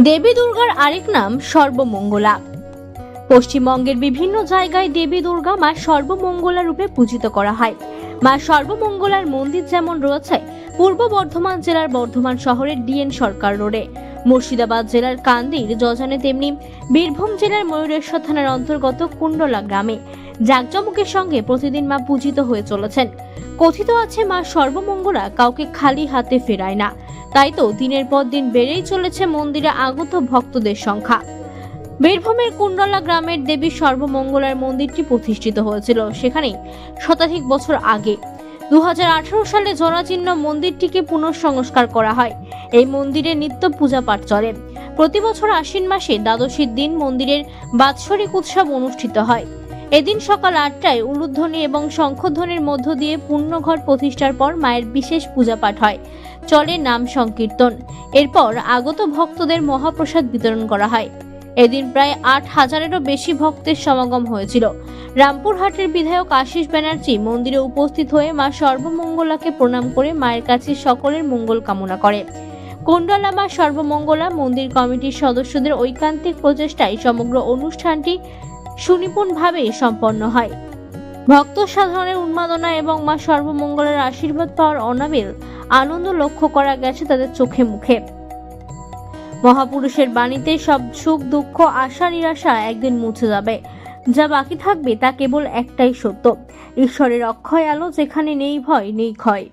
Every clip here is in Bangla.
দেবী দুর্গার আরেক নাম সর্বমঙ্গলা। পশ্চিমবঙ্গের বিভিন্ন জায়গায় দেবী দুর্গা মা সর্বমঙ্গলা রূপে পূজিত করা হয়। মা সর্বমঙ্গলার মন্দির যেমন রয়েছে, পূর্ব বর্ধমান জেলার বর্ধমান শহরের ডিএন সরকার রোডে। মুর্শিদাবাদ জেলার কান্দির জজানে তেমনি, বীরভূম জেলার ময়ূরেশ্বর থানার অন্তর্গত কুণ্ডলা গ্রামে। জাকজমকের সঙ্গে প্রতিদিন মা পূজিত হয়ে চলেছেন। কথিত আছে মা সর্বমঙ্গলা কাউকে খালি হাতে ফেরায় না। তাই তো দিনের পর দিন বেড়েই চলেছে মন্দিরে আগত ভক্তদের সংখ্যা। বীরভূমের কুণ্ডলা গ্রামের দেবী সর্বমঙ্গলার মন্দিরটি প্রতিষ্ঠিত হয়েছিল সেখানে শতাধিক বছর আগে। দু হাজার আঠারো সালে জরাজীর্ণ মন্দিরটিকে পুনঃসংস্কার করা হয়। এই মন্দিরে নিত্য পূজা পাঠ চলে। প্রতি বছর আশ্বিন মাসে দ্বাদশীর দিন মন্দিরের বাৎসরিক উৎসব অনুষ্ঠিত হয়। এদিন সকাল আটটায় উলুধ্বনি এবং শঙ্খধ্বনির মধ্য দিয়ে পূর্ণঘর প্রতিষ্ঠার পর মায়ের বিশেষ পূজা পাঠ হয়। চলে নাম সংকীর্তন। এরপর আগত ভক্তদের মহাপ্রসাদ বিতরণ করা হয়। এদিন প্রায় আট হাজারেরও বেশি ভক্তের সমাগম হয়েছিল। রামপুরহাটের বিধায়ক আশিস ব্যানার্জি মন্দিরে উপস্থিত হয়ে মা সর্বমঙ্গলাকে প্রণাম করে মায়ের কাছে সকলের মঙ্গল কামনা করে। কুণ্ডলা মা সর্বমঙ্গলা মন্দির কমিটির সদস্যদের ঐকান্তিক প্রচেষ্টায় সমগ্র অনুষ্ঠানটি সুনিপুণভাবে সম্পন্ন হয়। ভক্ত সাধারণের উন্মাদনা এবং মা সর্বমঙ্গলের আশীর্বাদ পাওয়ার অনাবিল আনন্দ লক্ষ্য করা গেছে তাদের চোখে মুখে। মহাপুরুষের বাণীতে সব সুখ, দুঃখ, আশা, নিরাশা একদিন মুছে যাবে। যা বাকি থাকবে তা কেবল একটাই সত্য। ঈশ্বরের অক্ষয় আলো যেখানে নেই ভয়, নেই ক্ষয়।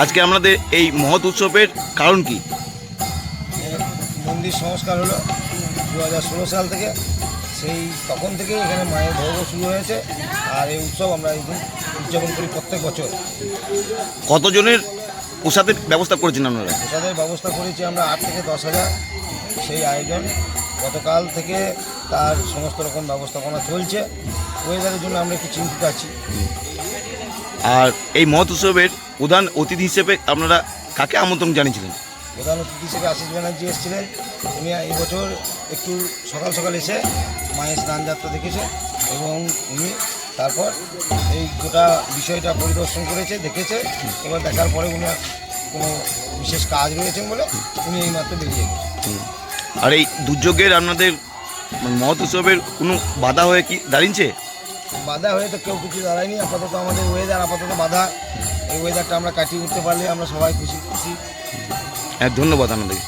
আজকে আমাদের এই মহৎ উৎসবের কারণ কি? মন্দির সংস্কার হলো দু হাজার ষোলো সাল থেকে। সেই তখন থেকেই এখানে মায়ের ভোগ শুরু হয়েছে। আর এই উৎসব আমরা এই দিন উদযাপন করি প্রত্যেক বছর। কতজনের প্রসাদের ব্যবস্থা করেছেন আপনারা? প্রসাদের ব্যবস্থা করেছি আমরা আট থেকে দশ হাজার। সেই আয়োজন গতকাল থেকে তার সমস্ত রকম ব্যবস্থাপনা চলছে। ওয়েদারের জন্য আমরা একটু চিন্তিত আছি। আর এই মহৎ উৎসবের প্রধান অতিথি হিসেবে আপনারা কাকে আমন্ত্রণ জানিয়েছিলেন? প্রধান অতিথি হিসেবে আশিস ব্যানার্জি এসেছিলেন। উনি এই বছর একটু সকাল সকাল এসে মায়ের স্নান যাত্রা দেখেছে এবং উনি তারপর এই গোটা বিষয়টা পরিদর্শন করেছে দেখেছে। এবার দেখার পরে উনি কোনো বিশেষ কাজ রয়েছেন বলে উনি এইমাত্র বেরিয়ে গেছেন আর এই দুর্যোগের আপনাদের মানে মহৎ উৎসবের কোনো বাধা হয়ে কি দাঁড়িয়েছে? বাধা হয়ে তো কেউ কিছু দাঁড়ায়নি। আপাতত আমাদের ওয়েদার আপাতত বাধা এই ওয়েদারটা আমরা কাটিয়ে উঠতে পারলে আমরা সবাই খুশি খুশি। হ্যাঁ ধন্যবাদ আপনাদের